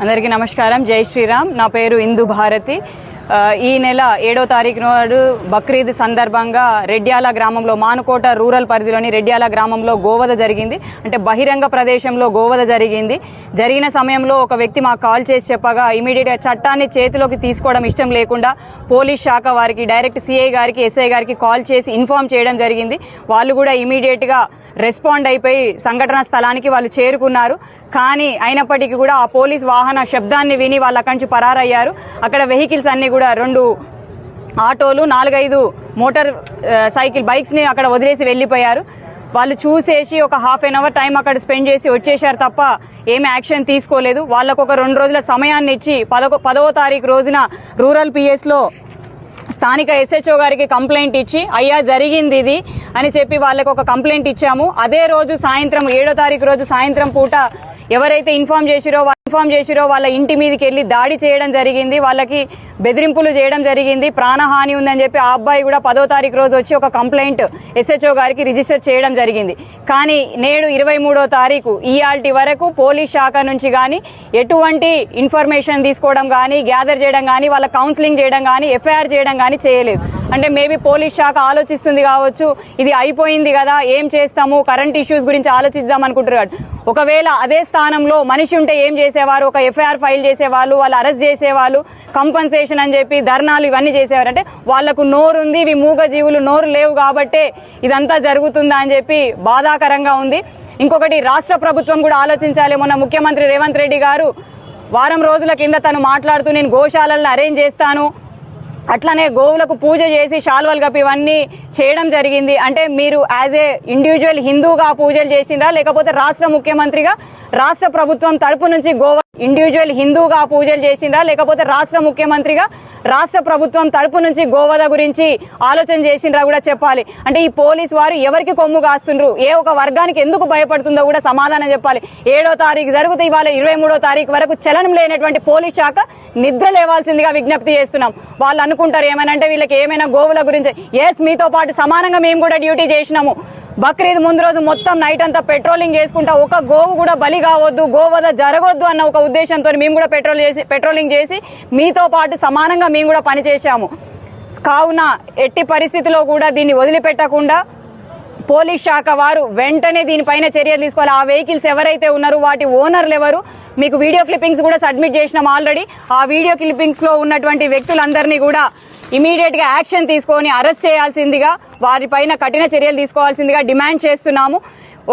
అందరికీ నమస్కారం. జై శ్రీరామ్. నా పేరు ఇందు భారతి. ఈ నెల ఏడో తారీఖు నాడు బక్రీద్ సందర్భంగా రెడ్యాల గ్రామంలో మానుకోట రూరల్ పరిధిలోని రెడ్యాల గ్రామంలో గోవధ జరిగింది. అంటే బహిరంగ ప్రదేశంలో గోవధ జరిగింది. జరిగిన సమయంలో ఒక వ్యక్తి మాకు కాల్ చేసి చెప్పగా ఇమీడియట్గా చట్టాన్ని చేతిలోకి తీసుకోవడం ఇష్టం లేకుండా పోలీస్ శాఖ వారికి డైరెక్ట్ సిఐ గారికి ఎస్ఐ గారికి కాల్ చేసి ఇన్ఫామ్ చేయడం జరిగింది. వాళ్ళు కూడా ఇమీడియట్గా రెస్పాండ్ అయిపోయి సంఘటనా స్థలానికి వాళ్ళు చేరుకున్నారు. కానీ అయినప్పటికీ కూడా ఆ పోలీస్ వాహన శబ్దాన్ని విని వాళ్ళు అక్కడి నుంచి పరారయ్యారు. అక్కడ వెహికల్స్ అన్నీ కూడా కూడా రెండు ఆటోలు నాలుగైదు మోటార్ సైకిల్ బైక్స్ని అక్కడ వదిలేసి వెళ్ళిపోయారు. వాళ్ళు చూసేసి ఒక హాఫ్ అన్ అవర్ టైం అక్కడ స్పెండ్ చేసి వచ్చేసారు తప్ప ఏమి యాక్షన్ తీసుకోలేదు. వాళ్ళకు ఒక రెండు రోజుల సమయాన్ని ఇచ్చి పదకొ పదవ తారీఖు రోజున రూరల్ పిఎస్లో స్థానిక ఎస్హెచ్ఓ గారికి కంప్లైంట్ ఇచ్చి అయ్యా జరిగింది ఇది అని చెప్పి వాళ్ళకు ఒక కంప్లైంట్ ఇచ్చాము. అదే రోజు సాయంత్రం ఏడో తారీఖు రోజు సాయంత్రం పూట ఎవరైతే ఇన్ఫామ్ చేసిరో ఇన్ఫామ్ చేసిరో వాళ్ళ ఇంటి మీదకి వెళ్ళి దాడి చేయడం జరిగింది వాళ్ళకి బెదిరింపులు చేయడం జరిగింది ప్రాణహాని ఉందని చెప్పి ఆ అబ్బాయి కూడా పదో తారీఖు రోజు వచ్చి ఒక కంప్లైంట్ ఎస్హెచ్ఓ గారికి రిజిస్టర్ చేయడం జరిగింది. కానీ నేడు ఇరవై మూడో తారీఖు ఇయాల్టి వరకు పోలీస్ శాఖ నుంచి కానీ ఎటువంటి ఇన్ఫర్మేషన్ తీసుకోవడం కానీ గ్యాదర్ చేయడం కానీ వాళ్ళ కౌన్సిలింగ్ చేయడం కానీ ఎఫ్ఐఆర్ చేయడం కానీ చేయలేదు. అంటే మేబీ పోలీస్ శాఖ ఆలోచిస్తుంది కావచ్చు ఇది అయిపోయింది కదా ఏం చేస్తాము కరెంట్ ఇష్యూస్ గురించి ఆలోచిద్దాం అనుకుంటున్నారు ఒకవేళ అదే స్థానంలో మనిషి ఉంటే ఏం చేసేవారు? ఒక ఎఫ్ఐఆర్ ఫైల్ చేసేవాళ్ళు వాళ్ళు అరెస్ట్ చేసేవాళ్ళు కంపన్సేషన్ అని చెప్పి ధర్నాలు ఇవన్నీ చేసేవారు. అంటే వాళ్ళకు నోరు ఉంది ఇవి మూగ జీవులు నోరు లేవు కాబట్టే ఇదంతా జరుగుతుందా అని చెప్పి బాధాకరంగా ఉంది. ఇంకొకటి రాష్ట్ర ప్రభుత్వం కూడా ఆలోచించాలి. మొన్న ముఖ్యమంత్రి రేవంత్ రెడ్డి గారు వారం రోజుల కింద తను మాట్లాడుతూ నేను గోశాలను అరేంజ్ చేస్తాను అట్లనే గోవులకు పూజ చేసి శాల్వలు కప్పి ఇవన్నీ చేయడం జరిగింది. అంటే మీరు యాజ్ ఏ ఇండివిజువల్ హిందూగా పూజలు చేసిండ్రా లేకపోతే రాష్ట్ర ముఖ్యమంత్రిగా రాష్ట్ర ప్రభుత్వం తరపు నుంచి గోవా ఇండివిజువల్ హిందూగా పూజలు చేసిండ్రా లేకపోతే రాష్ట్ర ముఖ్యమంత్రిగా రాష్ట్ర ప్రభుత్వం తరపు నుంచి గోవధ గురించి ఆలోచన చేసిండ్రా కూడా చెప్పాలి. అంటే ఈ పోలీస్ వారు ఎవరికి కొమ్ము కాస్తుండ్రు? ఏ ఒక వర్గానికి ఎందుకు భయపడుతుందో కూడా సమాధానం చెప్పాలి. ఏడో తారీఖు జరుగుతూ ఇవాళ ఇరవై మూడో తారీఖు వరకు చలనం లేనటువంటి పోలీస్ శాఖ నిద్ర లేవాల్సిందిగా విజ్ఞప్తి చేస్తున్నాం. వాళ్ళు అనుకుంటారు ఏమైనా అంటే వీళ్ళకి ఏమైనా గోవుల గురించి. ఎస్ మీతో పాటు సమానంగా మేము కూడా డ్యూటీ చేసినాము. బక్రీద్ ముందు రోజు మొత్తం నైట్ అంతా పెట్రోలింగ్ చేసుకుంటా ఒక గోవు కూడా బలి కావద్దు గోవద జరగొద్దు అన్న ఒక ఉద్దేశంతో మేము కూడా పెట్రోల్ చేసి పెట్రోలింగ్ చేసి మీతో పాటు సమానంగా మేము కూడా పనిచేశాము కావున ఎట్టి పరిస్థితిలో కూడా దీన్ని వదిలిపెట్టకుండా పోలీస్ శాఖ వారు వెంటనే దీనిపైన చర్యలు తీసుకోవాలి. ఆ వెహికల్స్ ఎవరైతే ఉన్నారో వాటి ఓనర్లు ఎవరు మీకు వీడియో క్లిప్పింగ్స్ కూడా సబ్మిట్ చేసినాం ఆల్రెడీ. ఆ వీడియో క్లిప్పింగ్స్లో ఉన్నటువంటి వ్యక్తులందరినీ కూడా ఇమీడియట్గా యాక్షన్ తీసుకొని అరెస్ట్ చేయాల్సిందిగా వారిపైన కఠిన చర్యలు తీసుకోవాల్సిందిగా డిమాండ్ చేస్తున్నాము.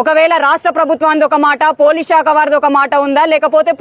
ఒకవేళ రాష్ట్ర ప్రభుత్వానికి ఒక మాట పోలీస్ శాఖ వారిది ఒక మాట ఉందా లేకపోతే